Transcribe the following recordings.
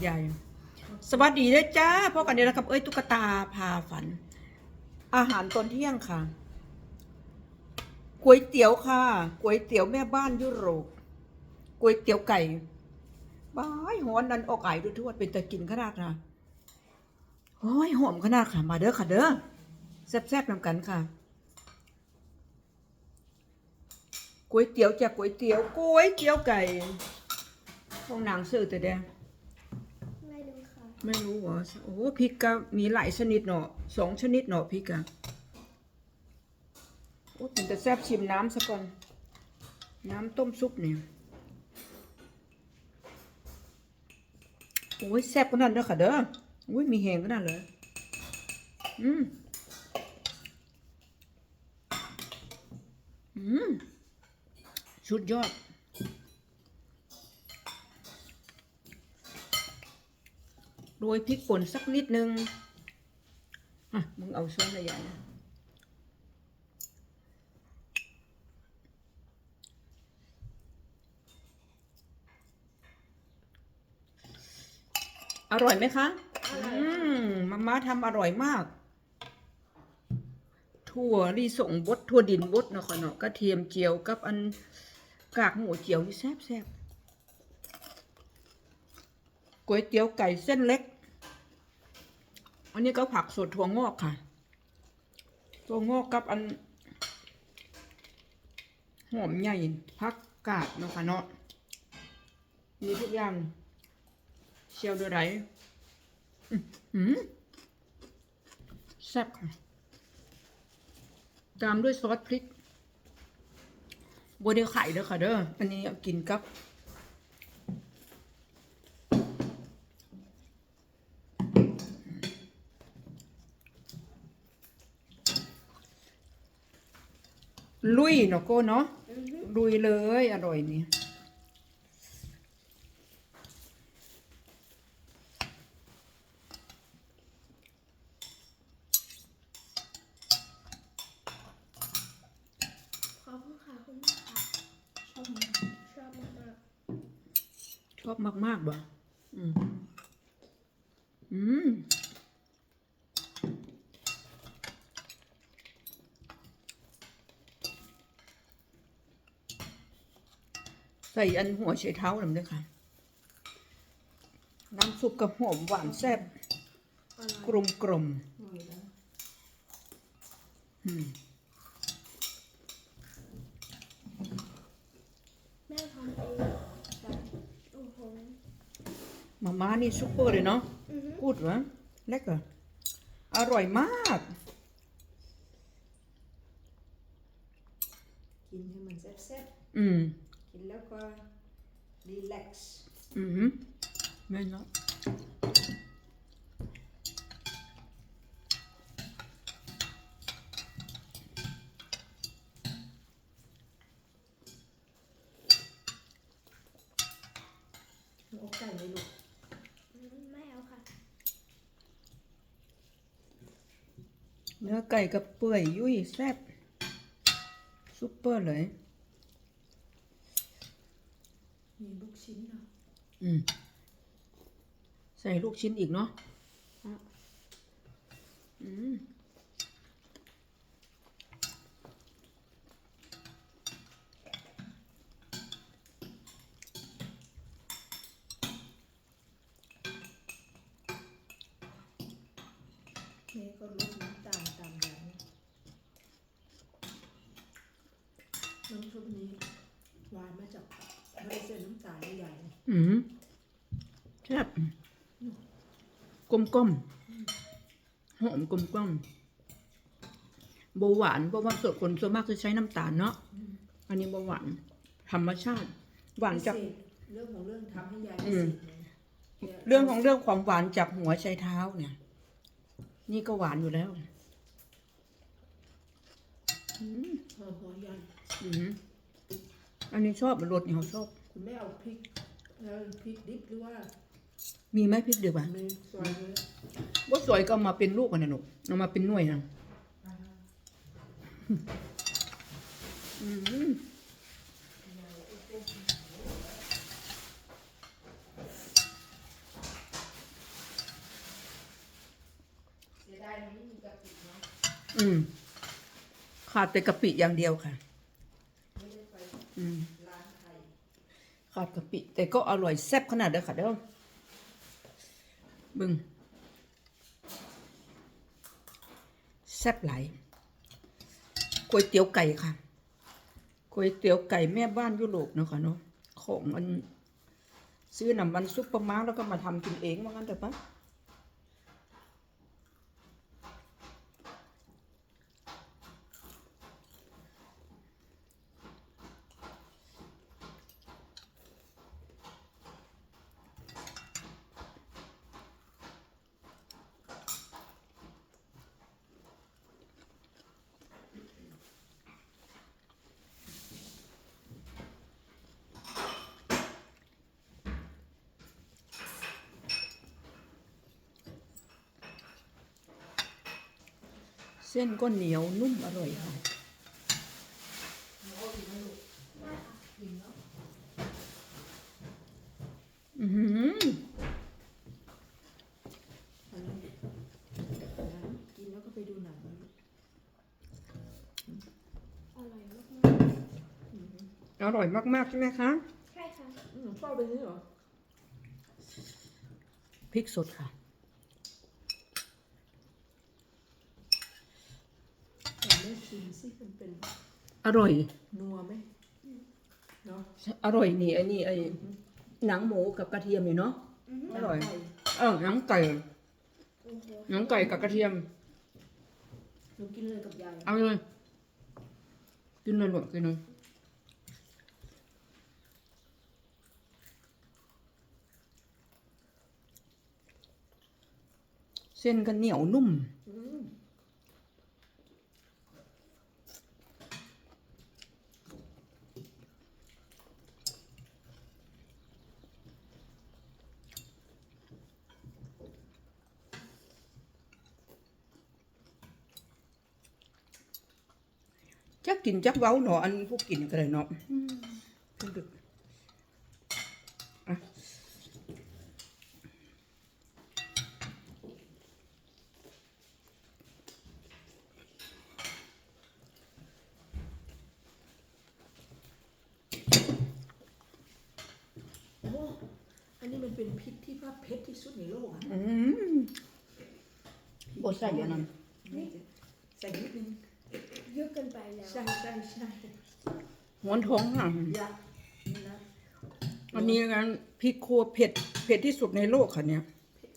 ใหญ่สวัสดีด้วยจ้าพบกันเดี๋ยวนะครับ เอ้ยตุ๊กตาพาฝัน อาหารตอนเที่ยงค่ะก๋วยเตี๋ยวค่ะก๋วยเตี๋ยวแม่บ้านยุโรปก๋วยเตี๋ยวไก่บ้ายหอนนันออกไอดูทวดเป็นตะกินขนาดค่ะโอ้ยหอมขนาดค่ะ มาเด้อค่ะเด้อแซ่บๆนำกันค่ะก๋วยเตี๋ยวจากก๋วยเตี๋ยวก๋วยเตี๋ยวไก่ห้องนางซื้อแต่แดงไม่รู้ค่ะ ไม่รู้เหรอโอ้พริกก็มีหลายชนิดเนาะสองชนิดเนาะพริกอะโอ้ถึงจะแซ่บชิมน้ำซะก่อน น้ำต้มซุปเนี่ยโอ้ยแซ่บขนาดนั้นเด้อค่ะเด้อโอ้ยมีแหงขนาดเลยอืมอืมสุดยอด โรยพริกป่นสักนิดนึงอะมึงเอาช้อนใหญ่ๆนะอร่อยไหมคะ อืมมาม่าทำอร่อยมาก ถั่วลิสงบดถั่วดินบดเนาะค่ะเนาะกระเทียมเจียวกับอันกากหมูเจียวนี่แซ่บแซ่บก๋วยเตี๋ยวไก่เส้นเล็ก อันนี้ก็ผักสดถั่วงอกค่ะ ถั่วงอกกับอันหอมใหญ่ผักกาดเนาะค่ะเนาะมีทุกอย่างเชียวด้วยไรอื้อหือแซ่บค่ะ ตามด้วยซอสพริกบัวเดียวไข่เด้อค่ะเด้อ อันนี้กินกับ ลุยเนาะโก้เนาะลุยเลยอร่อยนี่ขอบคุณค่ะคุณแม่ค่ะชอบมากชอบมากชอบมากๆบ่อืมอืม ใส่อันหัวไชเท้าหน่อยด้วยค่ะ น้ำซุปกับหอมหวานแซ่บๆอร่อยกลมกลมอืมแม่ทำเองแบบโอ้โหมาม่านี่ซุปเปอร์เลยเนาะอือฮึพูดวะเล็กเหรออร่อยมาก กินให้มันแซ่บอืมๆ กินแล้วก็รีแลกซ์อืมไม่เนาะเอาไก่เลยลูกอืมไม่เอาค่ะ เนื้อไก่กับเปื่อยยุ่ยแซ่บซุปเปอร์เลย มีลูกชิ้นเนาะ อืม ใส่ลูกชิ้นอีกเนาะอืมแม่ก็ลดน้ำตาลตามอย่างน้ำซุปนี้หวานมาจากไม่ได้ใส่น้ำตาลใหญ่ๆนะอืมแซ่บกลมกลมๆหอมกลมกลมๆเบาหวานเพราะว่าส่วนคนส่วนมากจะใช้น้ำตาลเนาะอันนี้เบาหวานธรรมชาติ หวานจากพิเศษเรื่องของเรื่องทำให้ยายอืพิมเศษเลยเรื่องของเรื่องความหวานจากหัวไชเท้าเนี่ย นี่ก็หวานอยู่แล้วอืมหอมหัวใหญ่อืมอันนี้ชอบรสนี่เขาชอบคุณแม่เอาพริกแล้วพริกดิบหรือว่า มีไหมพริกเดือบ่ะมีสวยเลยว่าสวยก็มาเป็นลูกกันนะหนูเอามาเป็นหน่วยนะอืมะอืมขาดแต่กะปิอย่างเดียวค่ะอืมขาดกะปิแต่ก็อร่อยแซ่บขนาดเด้อค่ะเด้อ บึงแซ่บหลก๋วยเตี๋ยวไก่ค่ะก๋วยเตี๋ยวไก่แม่บ้านยุโรปเนาะค่ะเนาะของมันซื้อหนำมันซุปเปอร์มาร์แล้วก็มาทำกินเองว่างั้นเถอะปะ เส้นก็เหนียวนุ่มอร่อยค่ะอือหืออันนั้นนั้นกินแล้วก็ไปดูหนังอร่อยมากอร่อยมากๆใช่ไหมคะๆใช่ค่ะอืมชอบไปนี่เหรอ พริกสดค่ะ แต่ไม่ชิมสิมันเป็นอร่อย นัวไหมเนาะอร่อยนี่ไอ้นี่ไอ้หนังหมูกับกระเทียมนี่เนาะ อร่อยไก่เออหนังไก่โอ้โหหนังไก่กับกระเทียม หนูกินเลยกับยายเอาเลย กินเลยหลวกินเลยเส้นก็เหนียวนุ่ม อืม จักกินจักเว้าเนาะอันพวกกินก็ได้เนาะดึกอะโอ้อันนี้มันเป็นพริกที่ว่าเผ็ดที่สุดในโลกอะอืมบดใส่อันนั้นนี่ใส่นิดนึงเยอะเกิ นไปแล้วใช่ใช่ใช่หวนท้องค่ะยานี่นะอันนี้งั้นพริกครัวเผ็ดเผ็ดที่สุดในโลกค่ะเนี่ย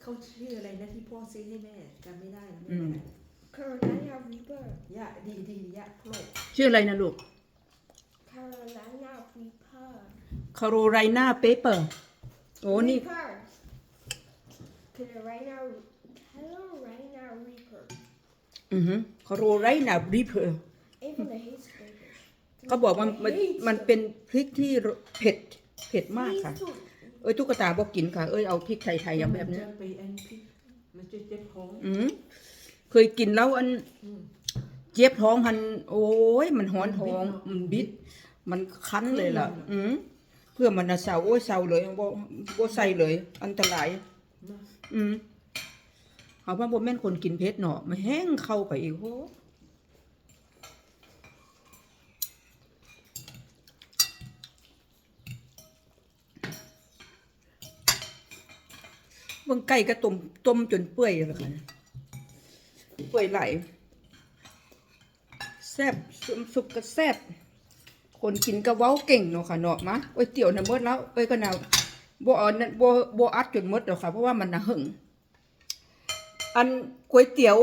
เขาชื่ออะไรนะที่พ่อซื้อให้แม่จำไม่ได้นะอืมคาโรไลนารีเปอร์ยาดีดียาโปรดชื่ออะไรนะลูกคาโรไลนารีเปอร์คาโรไลนาเปเปอร์โอ้นี่คาโรไลนาคาโรไลนารีเปอร์อือฮึคาโรไลนาบริเพอร์ เขาบอกว่ามันมันเป็นพริกที่เผ็ดเผ็ดมากค่ะที่สุดเอ้ยตุ๊กตาบอกกินค่ะ เอ้ยเอาพริกไทยๆอย่างแบบเนี้ยมัจะไปอันพริกมันจะเจ็บท้องอืมเคยกินแล้วอันอืมเจ็บท้องมันโอ้ยมันหอนท้องมันบิด มันคั้นเลยล่ะ อืมเพื่อมันน่ะเศร้าโอ้ยเศร้าเลยบ่บ่ใส่เลย อันตรายนะอืมเอาว่าบ่แม่นคนกินเผ็ดเนาะมันแห้งเข้าไปอีกโห เบิ่งไก่ก็ต้มต้มจนเปื่อยแล้วค่ะเปื่อยไหลแซ่บสุมสุกก็แซ่บคนกินก็เว้าเก่งเนาะค่ะเนาะมาโอ้ยเตี๋ยวน่ะมดแล้วเอ้ยก็น่ะบ่เอานั่นบ่บ่อัดจนมดดอกค่ะเพราะว่ามันน่ะหึงอันก๋วยเตี๋ยว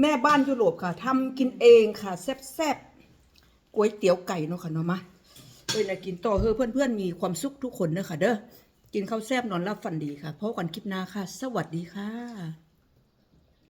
แม่บ้านยุโรปค่ะทำกินเองค่ะ แซ่บๆก๋วยเตี๋ยวไก่เนาะค่ะเนาะมาเอ้ยนะกินต่อเฮ้อเพื่อนๆมีความสุขทุกคนเด้อค่ะเด้อ กินข้าวแซ่บนอนรับฝันดีค่ะพบกันคลิปหน้าค่ะ สวัสดีค่ะ